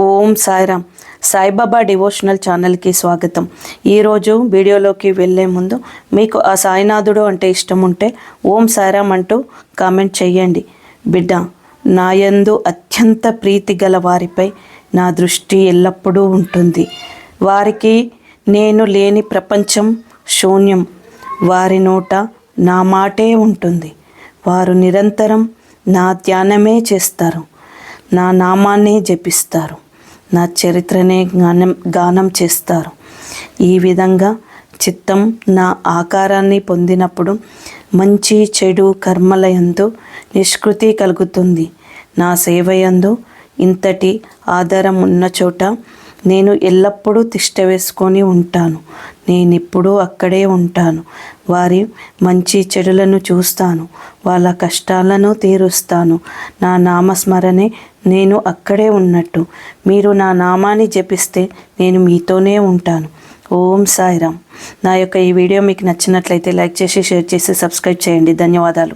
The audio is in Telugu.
ఓం సాయిరామ్. సాయిబాబా డివోషనల్ ఛానల్కి స్వాగతం. ఈరోజు వీడియోలోకి వెళ్ళే ముందు మీకు ఆ సాయినాథుడు అంటే ఇష్టం ఉంటే ఓం సాయిరామ్ అంటూ కామెంట్ చేయండి. బిడ్డ నాయందు అత్యంత ప్రీతి గల వారిపై నా దృష్టి ఎల్లప్పుడూ ఉంటుంది. వారికి నేను లేని ప్రపంచం శూన్యం. వారి నోట నా మాటే ఉంటుంది. వారు నిరంతరం నా ధ్యానమే చేస్తారు. నా నామాన్నే జపిస్తారు. నా చరిత్రనే గానం గానం చేస్తారు. ఈ విధంగా చిత్తం నా ఆకారాన్ని పొందినప్పుడు మంచి చెడు కర్మలయందు నిష్కృతి కలుగుతుంది. నా సేవయందు ఇంతటి ఆధారం ఉన్న చోట నేను ఎల్లప్పుడూ తిష్ట వేసుకొని ఉంటాను. నేను ఎప్పుడూ అక్కడే ఉంటాను. వారి మంచి చెడులను చూస్తాను వాళ్ళ కష్టాలను తీరుస్తాను. నా నామస్మరణే నేను అక్కడే ఉన్నట్టు. మీరు నా నామాన్ని జపిస్తే నేను మీతోనే ఉంటాను. ఓం సాయిరామ్. నా యొక్క ఈ వీడియో మీకు నచ్చినట్లయితే లైక్ చేసి షేర్ చేసి సబ్స్క్రైబ్ చేయండి. ధన్యవాదాలు.